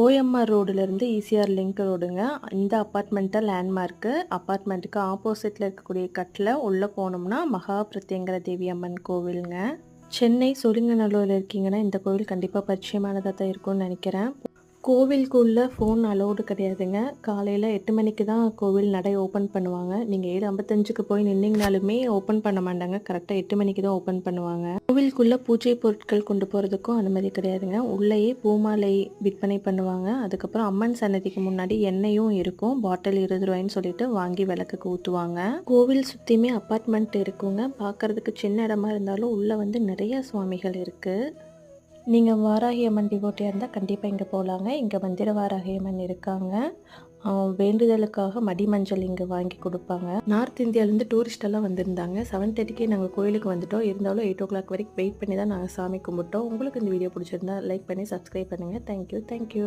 OMR ரோடுலேருந்து ECR link ரோடுங்க. இந்த அப்பார்ட்மெண்ட்டை landmark அப்பார்ட்மெண்ட்டுக்கு ஆப்போசிட்டில் இருக்கக்கூடிய கட்டில் உள்ளே போனோம்னா மகா பிரத்யங்கர தேவி அம்மன் கோவிலுங்க. சென்னை சொலிங்கநல்லூரில் இருக்கீங்கன்னா இந்த கோவில் கண்டிப்பாக பரிச்சயமானதாக தான் இருக்கும்னு நினைக்கிறேன். கோவிலுக்குள்ளே ஃபோன் அலோடு கிடையாதுங்க. காலையில் எட்டு மணிக்கு தான் கோவில் நடை ஓப்பன் பண்ணுவாங்க. நீங்கள் ஏழு ஐம்பத்தஞ்சுக்கு போய் நின்னீங்கனாலுமே ஓப்பன் பண்ண மாட்டாங்க. கரெக்டாக எட்டு மணிக்கு தான் ஓப்பன் பண்ணுவாங்க. கோவிலுக்குள்ளே பூஜை பொருட்கள் கொண்டு போகிறதுக்கும் அனுமதி கிடையாதுங்க. உள்ளேயே பூமாலை விற்பனை பண்ணுவாங்க. அதுக்கப்புறம் அம்மன் சன்னதிக்கு முன்னாடி எண்ணெயும் இருக்கும். பாட்டில் இருபது ரூபாய்ன்னு சொல்லிட்டு வாங்கி விளக்குக்கு ஊற்றுவாங்க கோவில் சுற்றியுமே அப்பார்ட்மெண்ட் இருக்குங்க. பார்க்கறதுக்கு சின்ன இடமா இருந்தாலும் உள்ளே வந்து நிறைய சுவாமிகள் இருக்குது நீங்கள் வாராகி அம்மன் டிவோட்டியாக இருந்தால் கண்டிப்பாக இங்கே போகலாங்க இங்கே மந்திர வாராகி அம்மன் இருக்காங்க வேண்டுதலுக்காக மடி மஞ்சள் இங்கே வாங்கி கொடுப்பாங்க. நார்த் இந்தியாவிலேருந்து டூரிஸ்டெல்லாம் வந்திருந்தாங்க. செவன் தேர்ட்டிக்கே நாங்கள் கோயிலுக்கு வந்துட்டோம். இருந்தாலும் எயிட் ஓ கிளாக் வரைக்கும் வெயிட் பண்ணி தான் நாங்கள் சாமி கும்பிட்டோம். உங்களுக்கு இந்த வீடியோ பிடிச்சிருந்தா லைக் பண்ணி சப்ஸ்கிரைப் பண்ணுங்கள் தேங்க்யூ தேங்க்யூ